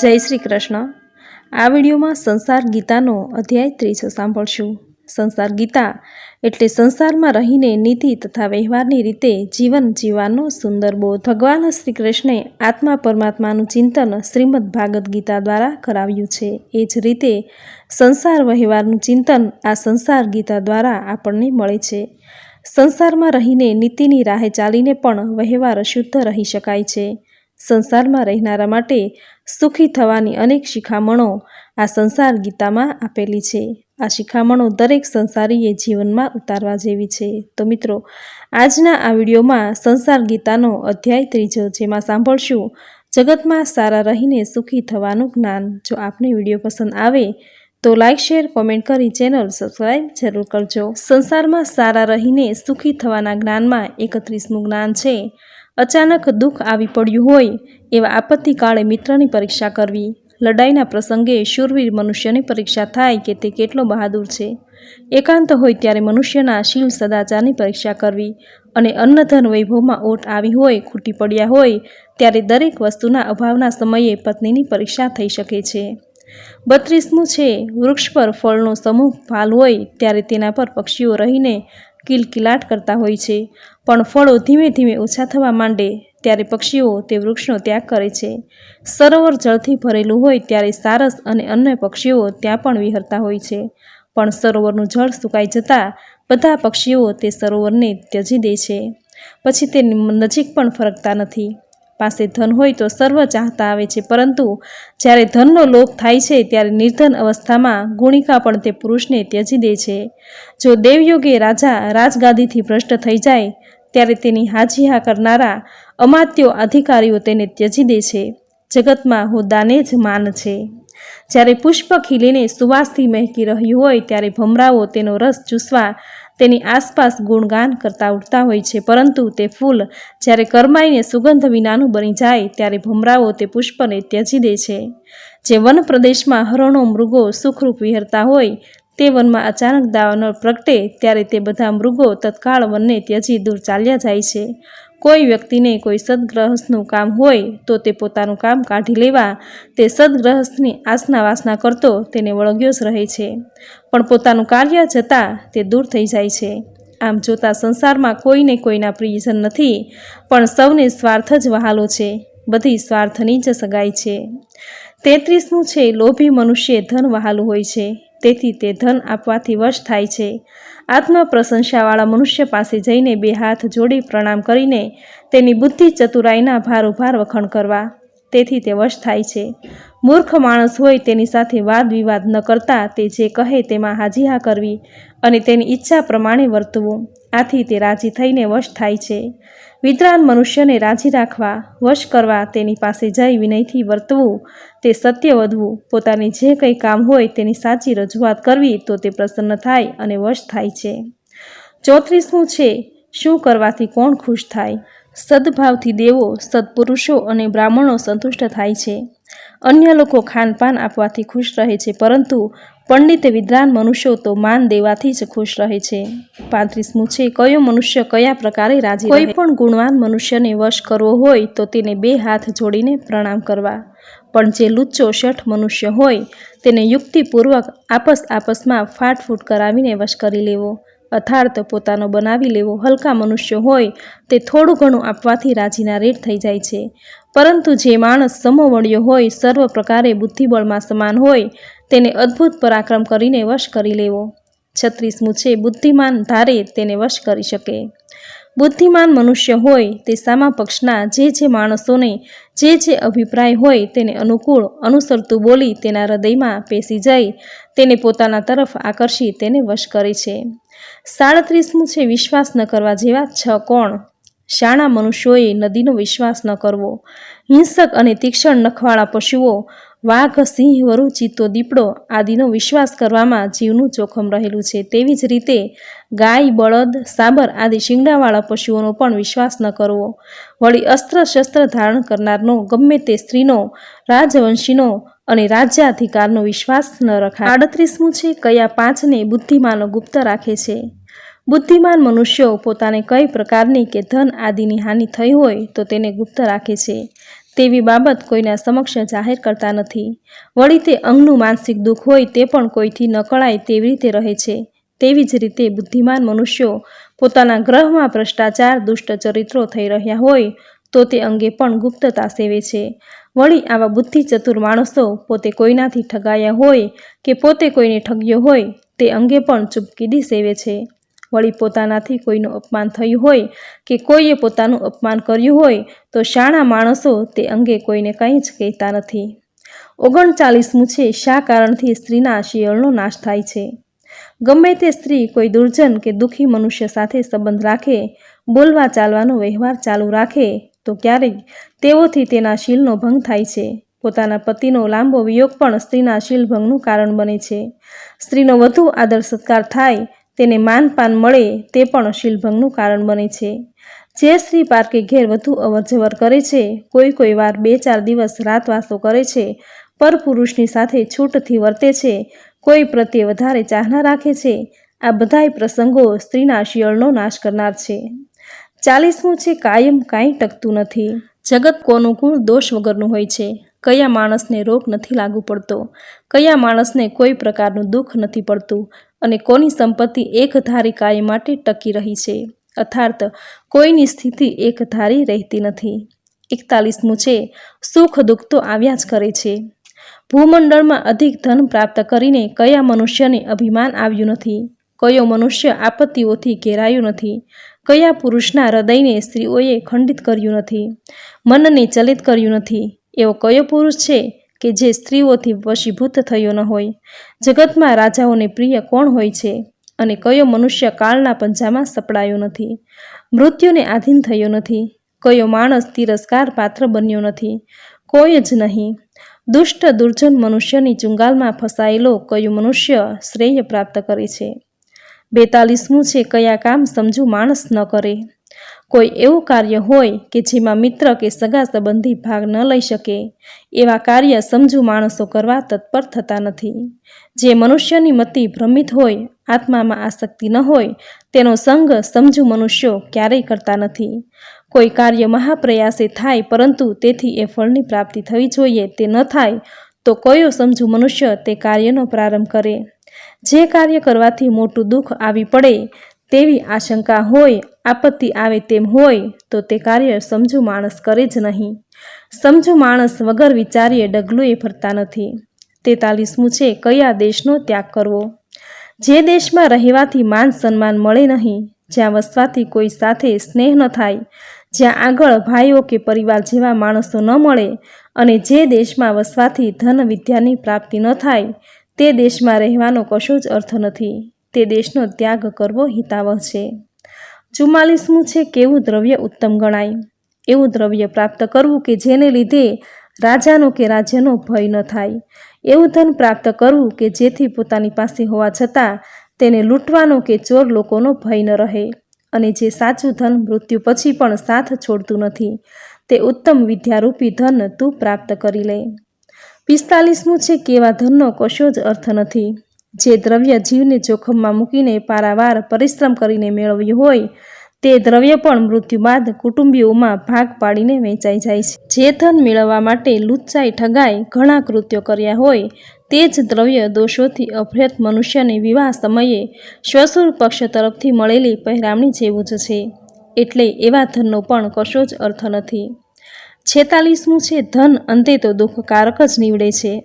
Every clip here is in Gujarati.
જય શ્રી કૃષ્ણ. આ વિડીયોમાં સંસાર ગીતાનો અધ્યાય ત્રીજો સાંભળશું. સંસાર ગીતા એટલે સંસારમાં રહીને નીતિ તથા વ્યવહારની રીતે જીવન જીવવાનો સુંદર બોધ ભગવાન શ્રી કૃષ્ણે આત્મા પરમાત્માનું ચિંતન શ્રીમદ ભાગવદ્ ગીતા દ્વારા કરાવ્યું છે. એ જ રીતે સંસાર વ્યવહારનું ચિંતન આ સંસાર ગીતા દ્વારા આપણને મળે છે. સંસારમાં રહીને નીતિની રાહે ચાલીને પણ વ્યવહાર શુદ્ધ રહી શકાય છે. સંસારમાં રહેનારા માટે સુખી થવાની અનેક શિખામણો આ સંસાર ગીતામાં આપેલી છે. આ શિખામણો દરેક સંસારીએ જીવનમાં ઉતારવા જેવી છે. તો મિત્રો, આજના આ વિડીયોમાં સંસાર ગીતાનો અધ્યાય ત્રીજો જેમાં સાંભળશું, જગતમાં સારા રહીને સુખી થવાનું જ્ઞાન. જો આપને વીડિયો પસંદ આવે, તો લાઇક શેર, કોમેન્ટ કરી ચેનલ સબસ્ક્રાઈબ જરૂર કરજો. સંસારમાં સારા રહીને સુખી થવાના જ્ઞાનમાં એકત્રીસમું જ્ઞાન છે. અચાનક દુઃખ આવી પડ્યું હોય એવા આપત્તિ કાળે મિત્રની પરીક્ષા કરવી. લડાઈના પ્રસંગે શૂરવીર મનુષ્યની પરીક્ષા થાય કે તે કેટલો બહાદુર છે? એકાંત હોય ત્યારે મનુષ્યના શીલ સદાચારની પરીક્ષા કરવી અને અન્નધન વૈભવમાં ઓટ આવી હોય, ખૂટી પડ્યા હોય, ત્યારે દરેક વસ્તુના અભાવના સમયે પત્નીની પરીક્ષા થઈ શકે છે. બત્રીસમું છે, વૃક્ષ પર ફળનો સમૂહ ભાલ હોય, ત્યારે તેના પર પક્ષીઓ રહીને કિલકિલાટ કરતા હોય છે. પણ ફળો ધીમે ધીમે ઓછા થવા માંડે ત્યારે પક્ષીઓ તે વૃક્ષનો ત્યાગ કરે છે. સરોવર જળથી ભરેલું હોય ત્યારે સારસ અને અન્ય પક્ષીઓ ત્યાં પણ વિહરતા હોય છે. પણ સરોવરનું જળ સુકાઈ જતાં બધા પક્ષીઓ તે સરોવરને ત્યજી દે છે. પછી તે નજીક પણ ફરકતા નથી. પાસે ધન હોય તો સર્વ ચાહતા આવે છે. પરંતુ જ્યારે ધનનો લોભ થાય છે, ત્યારે નિર્ધન અવસ્થામાં ગુણિકા પણ તે પુરુષને ત્યજી દે છે. જો દેવયોગે રાજા રાજગાદીથી ભ્રષ્ટ થઈ જાય, ત્યારે તેની હાજીહા કરનારા અમાત્યો અધિકારીઓ તેને ત્યજી દે છે. જગતમાં હોદ્દાને જ માન છે. જ્યારે પુષ્પ ખીલીને સુવાસથી મહેકી રહ્યું હોય, ત્યારે ભમરાઓ તેનો રસ ચૂસવા તેની આસપાસ ગુણગાન કરતા ઉઠતા હોય છે. પરંતુ તે ફૂલ જ્યારે કરમાઈને સુગંધ વિનાનું બની જાય, ત્યારે ભમરાઓ તે પુષ્પને ત્યજી દે છે. જે વન પ્રદેશમાં હરણો, મૃગો, સુખરૂપ વિહરતા હોય, તે વનમાં અચાનક દાવાનળ પ્રગટે, ત્યારે તે બધા મૃગો તત્કાળ વનને ત્યજી દૂર ચાલ્યા જાય છે. કોઈ વ્યક્તિને કોઈ સદગ્રહસ્થનું કામ હોય તો તે પોતાનું કામ કાઢી લેવા, તે સદગ્રહસ્થની આસના વાસના કરતો તેને વળગ્યો જ રહે છે. પણ પોતાનું કાર્ય જતાં તે દૂર થઈ જાય છે. આમ જોતાં સંસારમાં કોઈને કોઈના પ્રિયજન નથી, પણ સૌને સ્વાર્થ જ વહાલો છે, બધી સ્વાર્થની જ સગાઈ છે. તેત્રીસમું છે, લોભી મનુષ્ય ધન વહાલું હોય છે. તેથી તે ધન આપવાથી વશ થાય છે. આત્મ પ્રશંસાવાળા મનુષ્ય પાસે જઈને બે હાથ જોડી પ્રણામ કરીને તેની બુદ્ધિ ચતુરાઈના ભારોભાર વખણ કરવા. તેથી તે વશ થાય છે. મૂર્ખ માણસ હોય તેની સાથે વાદ વિવાદ ન કરતા તે જે કહે તેમાં હાજીહા કરવી અને તેની ઈચ્છા પ્રમાણે વર્તવું. આથી તે રાજી થઈને વશ થાય છે. વિદ્વાન મનુષ્યને રાજી રાખવા, વશ કરવા, તેની પાસે જઈ વિનયથી વર્તવું, તે સત્ય વધવું, પોતાની જે કંઈ કામ હોય તેની સાચી રજૂઆત કરવી તો તે પ્રસન્ન થાય અને વશ થાય છે. ચોત્રીસમું છે, શું કરવાથી કોણ ખુશ થાય? સદભાવથી દેવો સદપુરુષો અને બ્રાહ્મણો સંતુષ્ટ થાય છે. અન્ય લોકો ખાનપાન આપવાથી ખુશ રહે છે પરંતુ પંડિત વિદ્વાન મનુષ્યો તો માન દેવાથી જ ખુશ રહે છે. પાંત્રીસમું છે કયો મનુષ્ય કયા પ્રકારે રાજી કોઈ પણ ગુણવાન મનુષ્યને વશ કરવો હોય તો તેને બે હાથ જોડીને પ્રણામ કરવા. પણ જે લુચ્ચો શઠ મનુષ્ય હોય તેને યુક્તિપૂર્વક આપસ આપસમાં ફાટફૂટ કરાવીને વશ કરી લેવો. અર્થાર્થ પોતાનો બનાવી લેવો. હલકા મનુષ્ય હોય તે થોડું ઘણું આપવાથી રાજીના રેટ થઈ જાય છે. પરંતુ જે માણસ સમોવડ્યો હોય, સર્વ પ્રકારે બુદ્ધિબળમાં સમાન હોય, તેને અદ્ભુત પરાક્રમ કરીને વશ કરી લેવો. છત્રીસમું છે બુદ્ધિમાન ધારે તેને વશ કરી શકે. બુદ્ધિમાન મનુષ્ય હોય, તે સામા પક્ષના જે જે માણસોને જે જે અભિપ્રાય હોય, તેને અનુકૂળ, અનુસરતું બોલી તેના હૃદયમાં પેસી જઈ તેને પોતાના તરફ આકર્ષી તેને વશ કરે છે. સાડત્રીસમું છે વિશ્વાસ ન કરવા જેવા છ કોણ? શાણા મનુષ્યોએ નદીનો વિશ્વાસ ન કરવો. હિંસક અને તીક્ષ્ણ નખવાળા પશુઓ, વાઘ, સિંહ, વરુ, ચિત્તો, દીપડો આદિનો વિશ્વાસ કરવામાં જીવનું જોખમ રહેલું છે. તેવી જ રીતે ગાય, બળદ, સાબર આદિ શિંગડાવાળા પશુઓનો પણ વિશ્વાસ ન કરવો. વળી અસ્ત્ર શસ્ત્ર ધારણ કરનારનો, ગમે તે સ્ત્રીનો, રાજવંશીનો અને રાજ્યાધિકારનો વિશ્વાસ ન રખાય. આડત્રીસમું છે કયા પાંચને બુદ્ધિમાનો ગુપ્ત રાખે છે? બુદ્ધિમાન મનુષ્યો પોતાને કઈ પ્રકારની કે ધન આદિની હાનિ થઈ હોય તો તેને ગુપ્ત રાખે છે. તેવી બાબત કોઈના સમક્ષ જાહેર કરતા નથી. વળી તે અંગનું માનસિક દુઃખ હોય તે પણ કોઈથી નકળાય તેવી રીતે રહે છે. તેવી જ રીતે બુદ્ધિમાન મનુષ્યો પોતાના ગ્રહમાં ભ્રષ્ટાચાર, દુષ્ટ ચરિત્રો થઈ રહ્યા હોય તો તે અંગે પણ ગુપ્તતા સેવે છે. વળી આવા બુદ્ધિ ચતુર માણસો પોતે કોઈનાથી ઠગાયા હોય કે પોતે કોઈને ઠગ્યો હોય તે અંગે પણ ચૂપકીદી સેવે છે. વળી પોતાનાથી કોઈનું અપમાન થયું હોય કે કોઈએ પોતાનું અપમાન કર્યું હોય તો શાણા માણસો તે અંગે કોઈને કંઈ જ કહેતા નથી. ઓગણચાલીસમું છે શા કારણથી સ્ત્રીના શિયળનો નાશ થાય છે? ગમે તે સ્ત્રી કોઈ દુર્જન કે દુઃખી મનુષ્ય સાથે સંબંધ રાખે, બોલવા ચાલવાનો વ્યવહાર ચાલુ રાખે, તો ક્યારેક તેઓથી તેના શીલનો ભંગ થાય છે. પોતાના પતિનો લાંબો વિયોગ પણ સ્ત્રીના શીલ ભંગનું કારણ બને છે. સ્ત્રીનો વધુ આદર સત્કાર થાય તેને માનપાન મળે તે પણ શીલભંગનું કારણ બને છે. જે સ્ત્રી પાર્કે ઘેર વધુ અવરજવર કરે છે, કોઈ કોઈ વાર બે ચાર દિવસ રાતવાસો કરે છે, પર પુરુષની સાથે છૂટથી વર્તે છે, કોઈ પ્રત્યે વધારે ચાહના રાખે છે, આ બધાય પ્રસંગો સ્ત્રીના શિયળનો નાશ કરનાર છે. ચાલીસમું છે, કાયમ કાંઈ ટકતું નથી. જગત કોનું ગુણ દોષ વગરનું હોય છે. કયા માણસને રોગ નથી લાગુ પડતો? કયા માણસને કોઈ પ્રકારનું દુઃખ નથી પડતું? અને કોની સંપત્તિ એક ધારી કાયમ માટે ટકી રહી છે? અર્થાત કોઈની સ્થિતિ એક ધારી રહેતી નથી. એકતાલીસમું છે, સુખ દુઃખ તો આવ્યા જ કરે છે. ભૂમંડળમાં અધિક ધન પ્રાપ્ત કરીને કયા મનુષ્યને અભિમાન આવ્યું નથી? કયો મનુષ્ય આપત્તિઓથી ઘેરાયું નથી? કયા પુરુષના હૃદયને સ્ત્રીઓએ ખંડિત કર્યું નથી? મનને ચલિત કર્યું નથી? એવો કયો પુરુષ છે કે જે સ્ત્રીઓથી વશીભૂત થયો ન હોય. જગતમાં રાજાઓને પ્રિય કોણ હોય છે? અને કયો મનુષ્ય કાળના પંજામાં સપડાયો નથી? મૃત્યુને આધીન થયો નથી. કયો માણસ તિરસ્કાર પાત્ર બન્યો નથી? કોઈ જ નહીં. દુષ્ટ દુર્જન મનુષ્યની ચુંગાલમાં ફસાયેલો કયો મનુષ્ય શ્રેય પ્રાપ્ત કરે છે? બેતાલીસમું છે કયા કામ સમજુ માણસ ન કરે. કોઈ એવું કાર્ય હોય કે જેમાં મિત્ર કે સગા સંબંધી ભાગ ન લઈ શકે, એવા કાર્ય સમજુ માણસો કરવા તત્પર થતા નથી. જે મનુષ્યની મતિ ભ્રમિત હોય, આત્મામાં આસક્તિ ન હોય, તેનો સંગ સમજુ મનુષ્યો ક્યારેય કરતા નથી. કોઈ કાર્ય મહાપ્રયાસે થાય પરંતુ તેથી એ ફળની પ્રાપ્તિ થવી જોઈએ તે ન થાય, તો કયો સમજુ મનુષ્ય તે કાર્યનો પ્રારંભ કરે? જે કાર્ય કરવાથી મોટું દુઃખ આવી પડે તેવી આશંકા હોય, આપત્તિ આવે તેમ હોય, તો તે કાર્ય સમજુ માણસ કરે જ નહીં. સમજુ માણસ વગર વિચારીએ ડગલું ફરતા નથી. તેતાલીસમું છે, કયા દેશનો ત્યાગ કરવો? જે દેશમાં રહેવાથી માન સન્માન મળે નહીં, જ્યાં વસવાથી કોઈ સાથે સ્નેહ ન થાય, જ્યાં આગળ ભાઈઓ કે પરિવાર જેવા માણસો ન મળે અને જે દેશમાં વસવાથી ધન વિદ્યાની પ્રાપ્તિ ન થાય, તે દેશમાં રહેવાનો કશો જ અર્થ નથી. તે દેશનો ત્યાગ કરવો હિતાવહ છે. ચુમ્માલીસમું છે કેવું દ્રવ્ય ઉત્તમ ગણાય? એવું દ્રવ્ય પ્રાપ્ત કરવું કે જેને લીધે રાજાનો કે રાજ્યનો ભય ન થાય? એવું ધન પ્રાપ્ત કરવું કે જેથી પોતાની પાસે હોવા છતાં તેને લૂંટવાનો કે ચોર લોકોનો ભય ન રહે? અને જે સાચું ધન મૃત્યુ પછી પણ સાથ છોડતું નથી, તે ઉત્તમ વિદ્યારૂપી ધન તું પ્રાપ્ત કરી લે. પિસ્તાલીસમું છે કેવા ધનનો કશો જ અર્થ નથી. જે દ્રવ્ય જીવને જોખમમાં મૂકીને પારાવાર પરિશ્રમ કરીને મેળવ્યું હોય, તે દ્રવ્ય પણ મૃત્યુ બાદ કુટુંબીઓમાં ભાગ પાડીને વેચાઈ જાય છે. જે ધન મેળવવા માટે લુચ્ચાઈ ઠગાઈ ઘણા કૃત્યો કર્યા હોય, તે જ દ્રવ્ય દોષોથી અભ્યત મનુષ્યને વિવાહ સમયે શ્વસુર પક્ષ તરફથી મળેલી પહેરામણી જેવું જ છે. એટલે એવા ધનનો પણ કશો જ અર્થ નથી. છેતાલીસમું છે ધન અંતે તો દુઃખકારક જ નીવડે છે.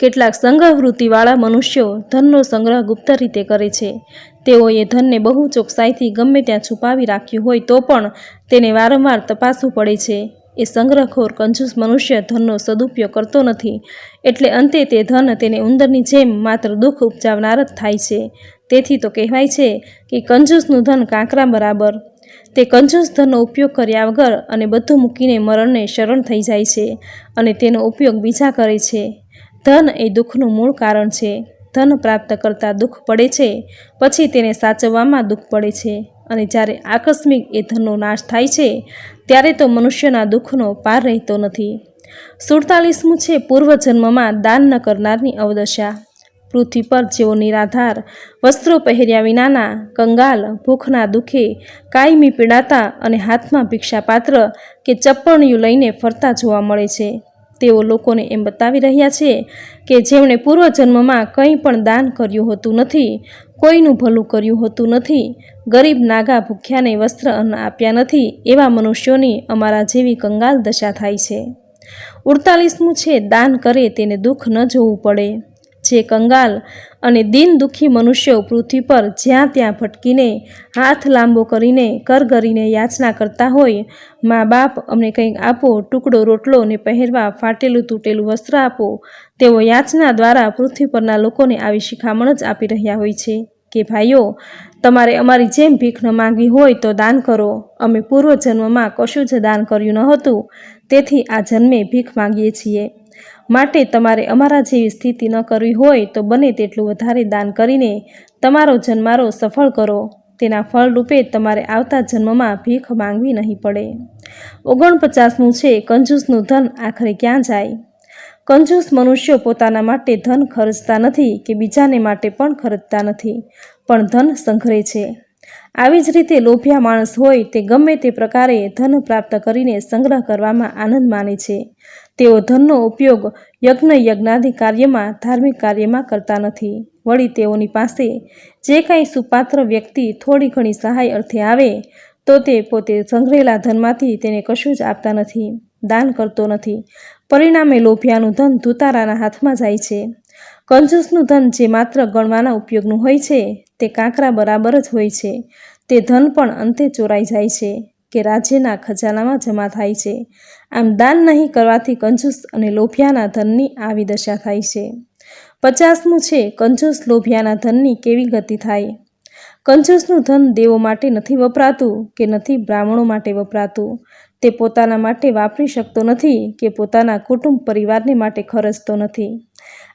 કેટલાક સંગ્રહવૃત્તિવાળા મનુષ્યો ધનનો સંગ્રહ ગુપ્ત રીતે કરે છે. તેઓએ ધનને બહુ ચોકસાઈથી ગમે ત્યાં છુપાવી રાખ્યું હોય તો પણ તેને વારંવાર તપાસવું પડે છે. એ સંગ્રહખોર, કંજૂસ મનુષ્ય ધનનો સદુપયોગ કરતો નથી. એટલે અંતે તે ધન તેને ઉંદરની જેમ માત્ર દુઃખ ઉપજાવનાર જ થાય છે. તેથી તો કહેવાય છે કે કંજૂસનું ધન કાંકરા બરાબર. તે કંજૂસ ધનનો ઉપયોગ કર્યા વગર અને બધું મૂકીને મરણને શરણ થઈ જાય છે અને તેનો ઉપયોગ બીજા કરે છે. ધન એ દુઃખનું મૂળ કારણ છે. ધન પ્રાપ્ત કરતાં દુઃખ પડે છે, પછી તેને સાચવવામાં દુઃખ પડે છે. અને જ્યારે આકસ્મિક એ ધનનો નાશ થાય છે, ત્યારે તો મનુષ્યના દુઃખનો પાર રહેતો નથી. સુડતાલીસમું છે પૂર્વજન્મમાં દાન ન કરનારની અવદશા. પૃથ્વી પર જેઓ નિરાધાર, વસ્ત્રો પહેર્યા વિનાના કંગાલ, ભૂખના દુઃખે કાયમી પીડાતા અને હાથમાં ભિક્ષાપાત્ર કે ચપ્પણિયું લઈને ફરતા જોવા મળે છે. તેઓ લોકોને એમ બતાવી રહ્યા છે કે જેમણે પૂર્વજન્મમાં કંઈ પણ દાન કર્યું હોતું નથી, કોઈનું ભલું કર્યું હોતું નથી, ગરીબ નાગા ભૂખ્યાને વસ્ત્ર અન્ન આપ્યા નથી, એવા મનુષ્યોની અમારા જેવી કંગાલ દશા થાય છે. ઉડતાલીસમું છે, દાન કરે તેને દુઃખ ન જોવું પડે. જે કંગાલ અને દિન દુઃખી મનુષ્યો પૃથ્વી પર જ્યાં ત્યાં ભટકીને હાથ લાંબો કરીને કરગરીને યાચના કરતા હોય, મા બાપ અમને કંઈક આપો, ટુકડો રોટલો ને પહેરવા ફાટેલું તૂટેલું વસ્ત્ર આપો, તેઓ યાચના દ્વારા પૃથ્વી પરના લોકોને આવી શિખામણ જ આપી રહ્યા હોય છે કે ભાઈઓ, તમારે અમારી જેમ ભીખ ન માંગવી હોય તો દાન કરો. અમે પૂર્વજન્મમાં કશું જ દાન કર્યું ન હતું તેથી આ જન્મે ભીખ માંગીએ છીએ. માટે તમારે અમારા જેવી સ્થિતિ ન કરવી હોય તો બને તેટલું વધારે દાન કરીને તમારો જન્મારો સફળ કરો. તેના ફળરૂપે તમારે આવતા જન્મમાં ભીખ માંગવી નહીં પડે. ઓગણપચાસમું છે, કંજૂસનું ધન આખરે ક્યાં જાય? કંજૂસ મનુષ્યો પોતાના માટે ધન ખર્ચતા નથી કે બીજાને માટે પણ ખર્ચતા નથી, પણ ધન સંઘરે છે. આવી જ રીતે લોભિયા માણસ હોય તે ગમે તે પ્રકારે ધન પ્રાપ્ત કરીને સંગ્રહ કરવામાં આનંદ માને છે. તેઓ ધનનો ઉપયોગ યજ્ઞ યજ્ઞાદિ કાર્યમાં, ધાર્મિક કાર્યમાં કરતા નથી. વળી તેઓની પાસે જે કાંઈ સુપાત્ર વ્યક્તિ થોડી ઘણી સહાય અર્થે આવે, તો તે પોતે સંગ્રહેલા ધનમાંથી તેને કશું જ આપતા નથી, દાન કરતો નથી. પરિણામે લોભિયાનું ધન ધુતારાના હાથમાં જાય છે. કંજૂસનું ધન જે માત્ર ગણવાના ઉપયોગનું હોય છે, તે કાંકરા બરાબર જ હોય છે. તે ધન પણ અંતે ચોરાઈ જાય છે, કે રાજ્યના ખજાનામાં જમા થાય છે. આમ દાન નહીં કરવાથી કંજૂસ અને લોભિયાના ધનની આવી દશા થાય છે. પચાસમું છે, કંજૂસ લોભિયાના ધનની કેવી ગતિ થાય? કંજૂસનું ધન દેવો માટે નથી વપરાતું કે નથી બ્રાહ્મણો માટે વપરાતું? તે પોતાના માટે વાપરી શકતો નથી કે પોતાના કુટુંબ પરિવારને માટે ખર્ચતો નથી?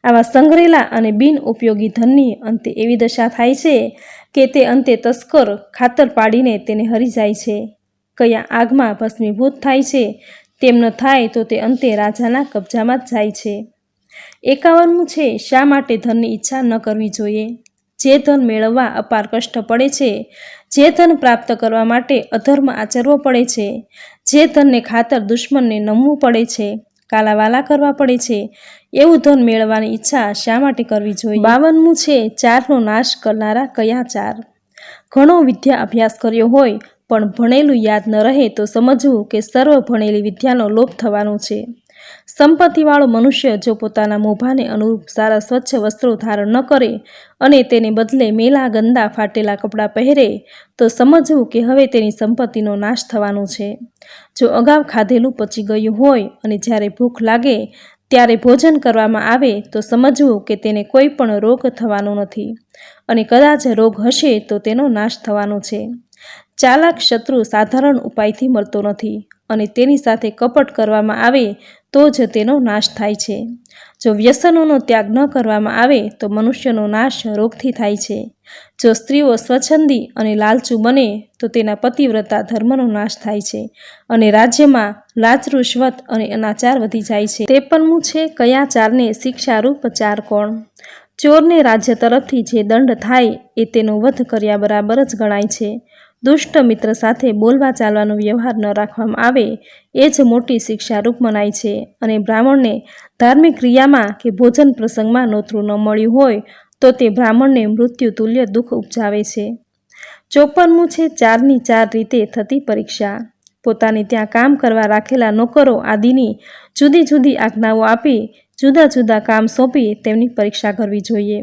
આવા સંગ્રહેલા અને બિન ઉપયોગી ધનની અંતે એવી દશા થાય છે કે તે અંતે તસ્કર ખાતર પાડીને તેને હરી જાય છે. કયા આગમાં ભસ્મીભૂત થાય છે તેમ ન થાય તો તે અંતે રાજાના કબજામાં જ જાય છે. એકાવનમું છે, શા માટે ધનની ઈચ્છા ન કરવી જોઈએ? જે ધન મેળવવા અપાર કષ્ટ પડે છે, જે ધન પ્રાપ્ત કરવા માટે અધર્મ આચરવો પડે છે, જે ધનને ખાતર દુશ્મનને નમવું પડે છે, કાલાવાલા કરવા પડે છે, એવું ધન મેળવવાની ઈચ્છા શા માટે કરવી જોઈએ? બાવનમું છે, ચારનો નાશ કરનારા કયા ચાર? ઘણો વિદ્યા અભ્યાસ કર્યો હોય પણ ભણેલું યાદ ન રહે તો સમજવું કે સર્વ ભણેલી વિદ્યાનો લોપ થવાનો છે. સંપત્તિવાળો મનુષ્ય જો પોતાના મોભાને અનુરૂપ સારા સ્વચ્છ વસ્ત્રો ધારણ ન કરે અને તેને બદલે મેલા ગંદા ફાટેલા કપડાં પહેરે, તો સમજવું કે હવે તેની સંપત્તિનો નાશ થવાનો છે. જો અગાઉ ખાધેલું પચી ગયું હોય અને જ્યારે ભૂખ લાગે, ત્યારે ભોજન કરવામાં આવે, તો સમજવું કે તેને કોઈ પણ રોગ થવાનો નથી. અને કદાચ રોગ હશે તો તેનો નાશ થવાનો છે. ચાલાક શત્રુ સાધારણ ઉપાયથી મળતો નથી અને તેની સાથે કપટ કરવામાં આવે તો જ તેનો નાશ થાય છે. જો વ્યસનોનો ત્યાગ ન કરવામાં આવે તો મનુષ્યનો નાશ રોગથી થાય છે. જો સ્ત્રીઓ સ્વચ્છંદી અને લાલચુ બને તો તેના પતિવ્રતા ધર્મનો નાશ થાય છે અને રાજ્યમાં લાચ રૂશ્વત અને અનાચાર વધી જાય છે. ત્રેપનમું છે કયા ચારને શિક્ષારૂપ ચાર કોણ? ચોરને રાજ્ય તરફથી જે દંડ થાય એ તેનો વધ કર્યા બરાબર જ ગણાય છે. દુષ્ટ મિત્ર સાથે બોલવા ચાલવાનો વ્યવહાર ન રાખવામાં આવે, એ જ મોટી શિક્ષારૂપ મનાય છે. અને બ્રાહ્મણને ધાર્મિક ક્રિયામાં કે ભોજન પ્રસંગમાં નોતરું ન મળ્યું હોય, તો તે બ્રાહ્મણને મૃત્યુ તુલ્ય દુઃખ ઉપજાવે છે. ચોપનમું છે ચારની ચાર રીતે થતી પરીક્ષા. પોતાને ત્યાં કામ કરવા રાખેલા નોકરો આદિની જુદી જુદી આજ્ઞાઓ આપી, જુદા જુદા કામ સોંપી તેમની પરીક્ષા કરવી જોઈએ.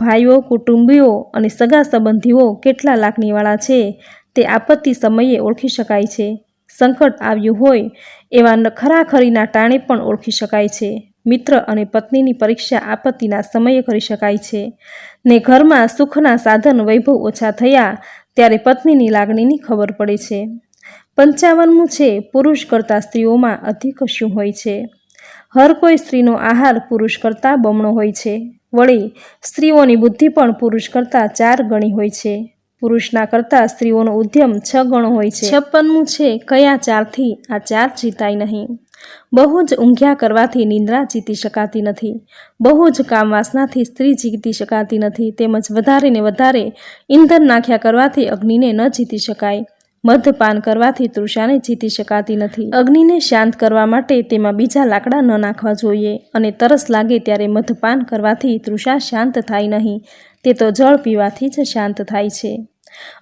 ભાઈઓ, કુટુંબીઓ અને સગા સંબંધીઓ કેટલા લાગણીવાળા છે તે આપત્તિ સમયે ઓળખી શકાય છે. સંકટ આવ્યું હોય એવા ખરાખરીના ટાણે પણ ઓળખી શકાય છે. મિત્ર અને પત્નીની પરીક્ષા આપત્તિના સમયે કરી શકાય છે. ને ઘરમાં સુખના સાધન વૈભવ ઓછા થયા ત્યારે પત્નીની લાગણીની ખબર પડે છે. પંચાવનમું છે, પુરુષ કરતાં સ્ત્રીઓમાં અધિક શું હોય છે? હર કોઈ સ્ત્રીનો આહાર પુરુષ કરતાં બમણો હોય છે. વળી સ્ત્રીઓની બુદ્ધિ પણ પુરુષ કરતાં ચાર ગણી હોય છે. પુરુષના કરતાં સ્ત્રીઓનો ઉદ્યમ છ ગણો હોય છે. છપ્પનમું છે, કયા ચારથી આ ચાર જીતાય નહીં? બહુ જ ઊંઘ્યા કરવાથી નિંદ્રા જીતી શકાતી નથી. બહુ જ કામવાસનાથી સ્ત્રી જીતી શકાતી નથી. તેમજ વધારે ને વધારે ઈંધણ નાખ્યા કરવાથી અગ્નિને ન જીતી શકાય. મધપાન કરવાથી તૃષાને જીતી શકાતી નથી. અગ્નિને શાંત કરવા માટે તેમાં બીજા લાકડા ન નાખવા જોઈએ અને તરસ લાગે ત્યારે મધપાન કરવાથી તૃષા શાંત થાય નહીં. તે તો જળ પીવાથી જ શાંત થાય છે.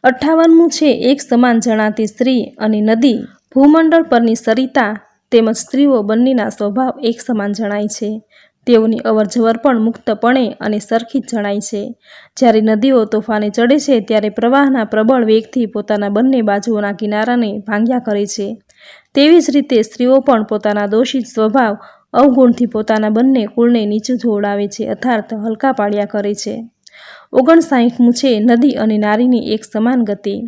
અઠ્ઠાવનમું છે, એક સમાન જણાતી સ્ત્રી અને નદી. ભૂમંડળ પરની સરિતા તેમજ સ્ત્રીઓ બંનેના સ્વભાવ એક સમાન જણાય છે. તેઓની અવરજવર પણ મુક્તપણે અને સરખી જણાય છે. જ્યારે નદીઓ તોફાને ચડે છે, ત્યારે પ્રવાહના પ્રબળ વેગથી પોતાના બંને બાજુઓના કિનારાને ભાંગ્યા કરે છે. તેવી જ રીતે સ્ત્રીઓ પણ પોતાના દોષિત સ્વભાવ અવગુણથી પોતાના બંને કુળને નીચું જોડાવે છે અર્થાત હલકા પાડ્યા કરે છે. ઓગણસાઠમું છે નદી અને નારીની એક સમાન ગતિ.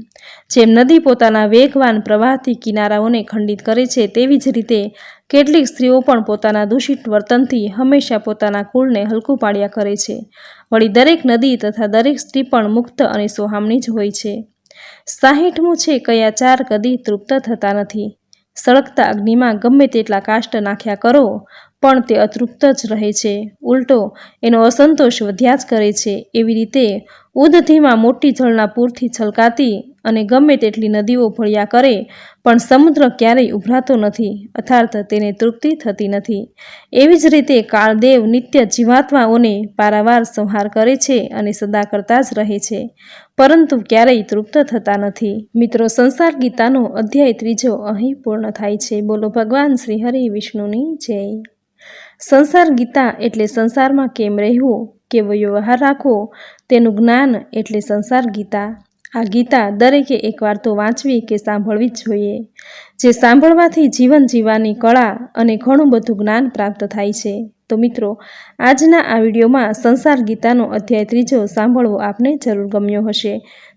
જેમ નદી પોતાના વેગવાન પ્રવાહથી કિનારાઓને ખંડિત કરે છે, તેવી જ રીતે કેટલીક સ્ત્રીઓ પણ પોતાના દૂષિત વર્તનથી હંમેશા પોતાના કુળને હલકું પાડ્યા કરે છે. વળી દરેક નદી તથા દરેક સ્ત્રી પણ મુક્ત અને સોહામણી જ હોય છે. સાહીઠમું છે કયા ચાર કદી તૃપ્ત થતા નથી. સળગતા અગ્નિમાં ગમે તેટલા કાષ્ટ નાખ્યા કરો પણ તે અતૃપ્ત જ રહે છે. ઉલટો, એનો અસંતોષ વધ્યા જ કરે છે. એવી રીતે ઉદધીમાં મોટી જળના પૂરથી છલકાતી અને ગમે તેટલી નદીઓ ભળ્યા કરે, પણ સમુદ્ર ક્યારેય ઉભરાતો નથી અર્થાર્થ તેને તૃપ્તિ થતી નથી. એવી જ રીતે કાળદેવ નિત્ય જીવાત્માઓને પારાવાર સંહાર કરે છે અને સદા કરતા જ રહે છે. પરંતુ ક્યારેય તૃપ્ત થતા નથી. મિત્રો, સંસાર ગીતાનો અધ્યાય ત્રીજો અહીં પૂર્ણ થાય છે. બોલો ભગવાન શ્રી હરિ વિષ્ણુની જય. સંસાર ગીતા એટલે સંસારમાં કેમ રહેવું કેવો વ્યવહાર રાખવો, તેનું જ્ઞાન એટલે સંસાર ગીતા. આ ગીતા દરેકે એકવાર તો વાંચવી કે સાંભળવી જ જોઈએ. જે સાંભળવાથી જીવન જીવવાની કળા અને ઘણું બધું જ્ઞાન પ્રાપ્ત થાય છે. તો મિત્રો, આજના આ વિડીયોમાં સંસાર ગીતાનો અધ્યાય ત્રીજો સાંભળવો આપને જરૂર ગમ્યો હશે.